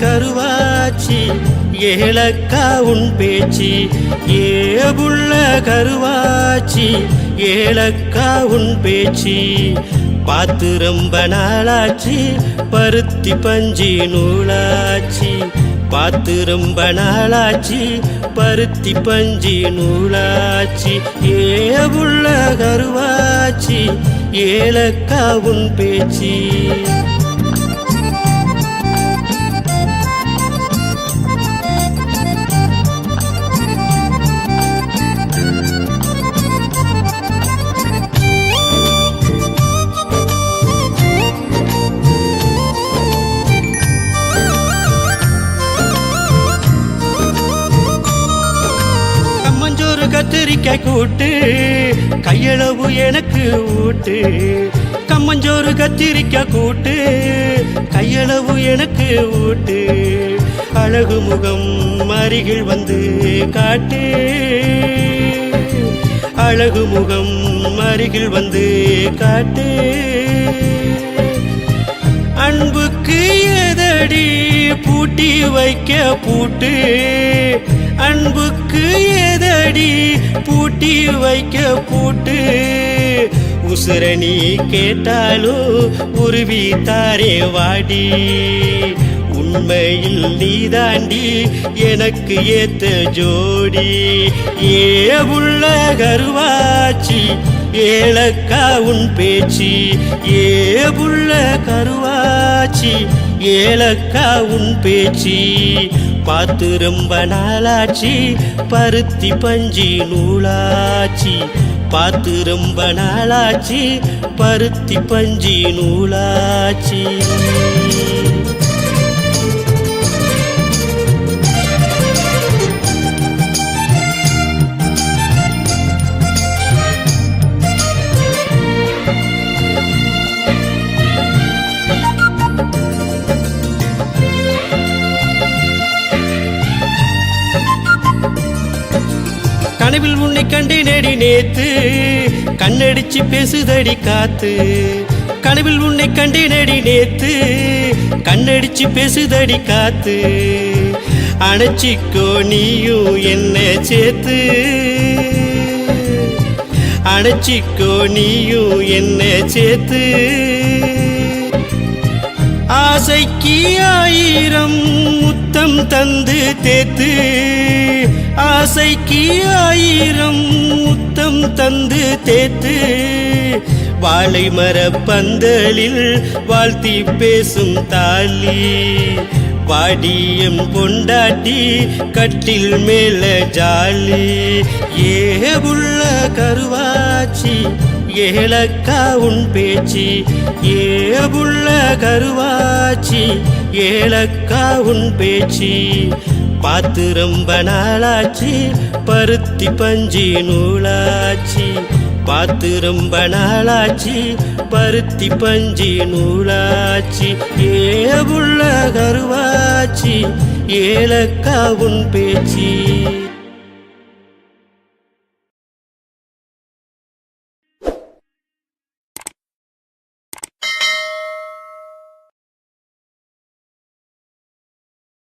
கருவாச்சி ஏலக்கா உன் பேச்சு. ஏபுள்ள கருவாச்சி ஏலக்கா உன் பேச்சு. பார்த்து ரொம்ப நாளாச்சு பருத்தி பஞ்சி நூலாச்சி. பார்த்து ரொம்ப நாளாச்சு பருத்தி பஞ்சி நூலாச்சி. ஏபுள்ள கருவாச்சி ஏலக்கா உன் பேச்சு. கத்திரிக்காய் கூட்டு கையளவு எனக்கு ஊட்டு. கம்மஞ்சோறு கத்திரிக்காய் கூட்டு கையளவு எனக்கு ஊட்டு. அழகு முகம் அருகில் வந்து காட்டு. அழகு முகம் அருகில் வந்து காட்டு. அன்புக்கு எதடி பூட்டி வைக்க பூட்டு. அன்புக்கு ஏதடி பூட்டி வைக்க பூட்டு? உசுரணி கேட்டாலோ உருவி தாரே வாடி. உண்மையில் நீ தாண்டி எனக்கு ஏத்த ஜோடி. ஏ உள்ள கருவாச்சி ஏலக்கா உன் பேச்சு. ஏ உள்ள கருவாச்சி ஏலக்கா உன் பேச்சு. பார்த்து ரொம்ப நாளாச்சு. பருத்தி பஞ்சி நூலாச்சி. பார்த்து ரொம்ப நாளாச்சு. பருத்தி பஞ்சி நூலாச்சி. கனவில் உன்னை கண்டேனடி நேத்து. கண்ணடிச்சு பேசுதடி காத்து. கனவில் உன்னை கண்டேனடி நேத்து. கண்ணடிச்சு பேசுதடி காத்து. அணைச்சிக்கோ நீயும் என்ன சேர்த்து. அணைச்சிக்கோ நீயும் என்ன சேர்த்து. ஆசைக்கு ஆயிரம் முத்தம் தந்து தேத்து ஆசைக்கு ஆயிரம் முத்தம் தந்து தேத்து வாழை மர பந்தலில் வாழ்த்தி பேசும் தாலி பாடியம் பொண்டாட்டி கட்டில் மேல ஜாலி ஏ உள்ள கருவா காட்சி ஏலக்கா உன் பேச்சு ஏ கருவாச்சி ஏலக்கா உன் பேச்சு. பார்த்து ரொம்ப நாளாச்சு பருத்தி பஞ்சி நூலாச்சி. பார்த்து ரொம்ப நாளாச்சு பருத்தி பஞ்சி நூலாச்சி. ஏவுள்ள கருவாச்சி ஏலக்கா உன் பேச்சு.